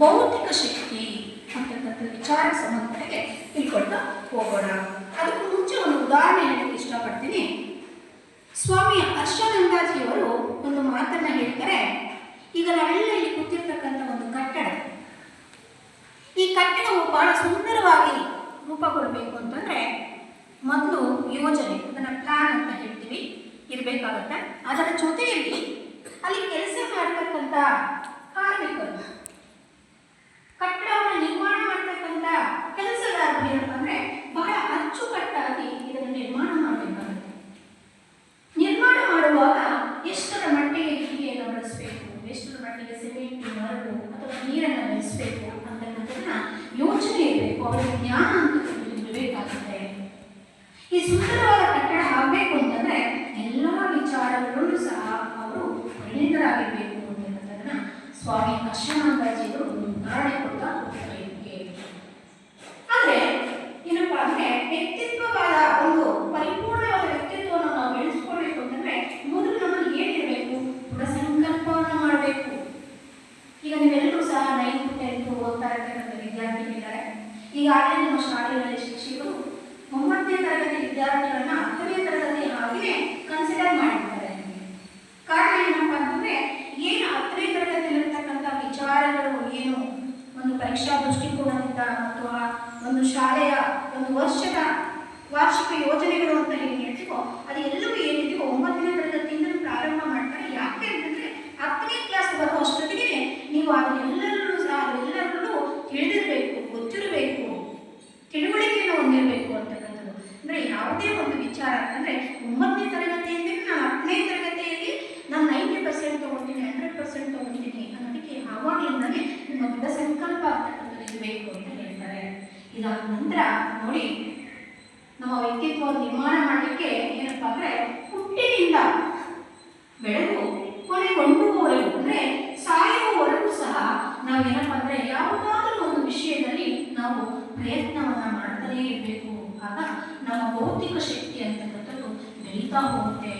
ಭೌತಿಕ ಶಕ್ತಿ ಅಂತಕ್ಕಂಥ ವಿಚಾರ ಸಂಬಂಧಕ್ಕೆ ತಿಳ್ಕೊಳ್ತಾ ಹೋಗೋಣ. ಅದಕ್ಕೂ ಮುಂಚೆ ಒಂದು ಉದಾಹರಣೆ ಹೇಳಕ್ಕೆ ಇಷ್ಟಪಡ್ತೀನಿ. ಸ್ವಾಮಿ ಹರ್ಷಾನಂದಾಜಿಯವರು ಒಂದು ಮಾತನ್ನ ಹೇಳ್ತಾರೆ ಈಗ ಇಲ್ಲಿ ಕೂತಿರ್ತಕ್ಕಂಥ ಒಂದು ಕಟ್ಟಡ. ಈ ಕಟ್ಟಡವು ಬಹಳ ಸುಂದರವಾಗಿ ರೂಪಗೊಳ್ಬೇಕು ಅಂತಂದ್ರೆ ಮೊದಲು ಯೋಜನೆ, ಅದನ್ನ ಪ್ಲಾನ್ ಅಂತ ಹೇಳ್ತೀವಿ. ಇರಬೇಕಾಗತ್ತೆ. ಅದರ ಜೊತೆಯಲ್ಲಿ ಅಲ್ಲಿ ಕೆಲಸ ಮಾಡ್ತಕ್ಕಂಥ ನೀರನ್ನು ಬೆಳೆಸಬೇಕು ಅಂತಕ್ಕಂಥದ್ದನ್ನ ಯೋಚನೆ ಇರಬೇಕು. ಅವರಿಗೆ ಜ್ಞಾನ ಅಂತ ಬೇಕಾಗುತ್ತೆ ಈ ಸುಂದರವಾದ ಕಟ್ಟಡ ಆಗಬೇಕು ಅಂತಂದ್ರೆ ಎಲ್ಲ ವಿಚಾರಗಳಲ್ಲೂ ಸಹ ಅವರು ಪರಿಣಿತರಾಗಿರ್ಬೇಕು ಅಂತಕ್ಕಂಥದ್ದನ್ನ ಸ್ವಾಮಿ ಕೃಷ್ಣಾನಂದಾಜಿಯವರು ಉದಾಹರಣೆ ಕೊಡ್ತಾ ಹೋಗ್ತಾರೆ. ಈಗಾಗಲೇ ನಮ್ಮ ಶಾಲೆಗಳಲ್ಲಿ ಶಿಕ್ಷಕರು ಒಂಬತ್ತನೇ ತರಗತಿ ವಿದ್ಯಾರ್ಥಿಗಳನ್ನ ಹತ್ತನೇ ತರಗತಿ ಹಾಗೆ ಕನ್ಸಿಡರ್ ಮಾಡಿರ್ತಾರೆ ಕಾರಣ ಏನಪ್ಪ ಅಂತಂದ್ರೆ, ಏನು ಹತ್ತನೇ ತರಗತಿಯಲ್ಲಿರ್ತಕ್ಕಂಥ ವಿಚಾರಗಳು ಏನು? ಒಂದು ಪರೀಕ್ಷಾ ದೃಷ್ಟಿಕೋನದಿಂದ ಅಥವಾ ಒಂದು ಶಾಲೆಯ ಒಂದು ವರ್ಷದ ವಾರ್ಷಿಕ ಯೋಜನೆಗಳು ಅಂತ ಏನು ಹೇಳ್ತೀವೋ ಎಲ್ಲವೂ ಏನಿದೆಯೋ ಒಂಬತ್ತನೇ ಯಾವುದೇ ಒಂದು ವಿಚಾರ, ಅಂದರೆ ಒಂಬತ್ತನೇ ತರಗತಿಯಲ್ಲಿ ನಾನು ಹತ್ತನೇ ತರಗತಿಯಲ್ಲಿ ನಾನು ನೈಂಟಿ ಪರ್ಸೆಂಟ್ ತೊಗೊಳ್ತೀನಿ ಹಂಡ್ರೆಡ್ ಪರ್ಸೆಂಟ್ ತೊಗೊಳ್ತೀನಿ ಅನ್ನೋದಕ್ಕೆ ಆವಾಗಲಿಂದಲೇ ನಿಮ್ಮ ದೊಡ್ಡ ಸಂಕಲ್ಪ ಅಂತಕ್ಕಂಥದ್ದು ಇರಬೇಕು ಅಂತ ಹೇಳ್ತಾರೆ. ಇದಾದ ನಂತರ ನೋಡಿ, ನಮ್ಮ ವ್ಯಕ್ತಿತ್ವ ನಿರ್ಮಾಣ ಮಾಡಲಿಕ್ಕೆ ಏನಪ್ಪಾ ಅಂದ್ರೆ ಹುಟ್ಟಿನಿಂದ ಬೆಳೆದು ಕೊನೆಗೊಂಡುವವರೆಗೂ ಅಂದ್ರೆ ಸಾಯುವವರೆಗೂ ಸಹ ನಾವೇನಪ್ಪ ಅಂದ್ರೆ ಯಾವುದಾದ್ರೂ ಒಂದು ವಿಷಯದಲ್ಲಿ ನಾವು ಪ್ರಯತ್ನವನ್ನ ಮಾಡ್ತಾನೇ ಇರಬೇಕು. ಆಗ ನಮ್ಮ ಭೌತಿಕ ಶಕ್ತಿ ಅಂತಕ್ಕಂಥದ್ದು ಬೆಳೀತಾ ಹೋಗುತ್ತೆ.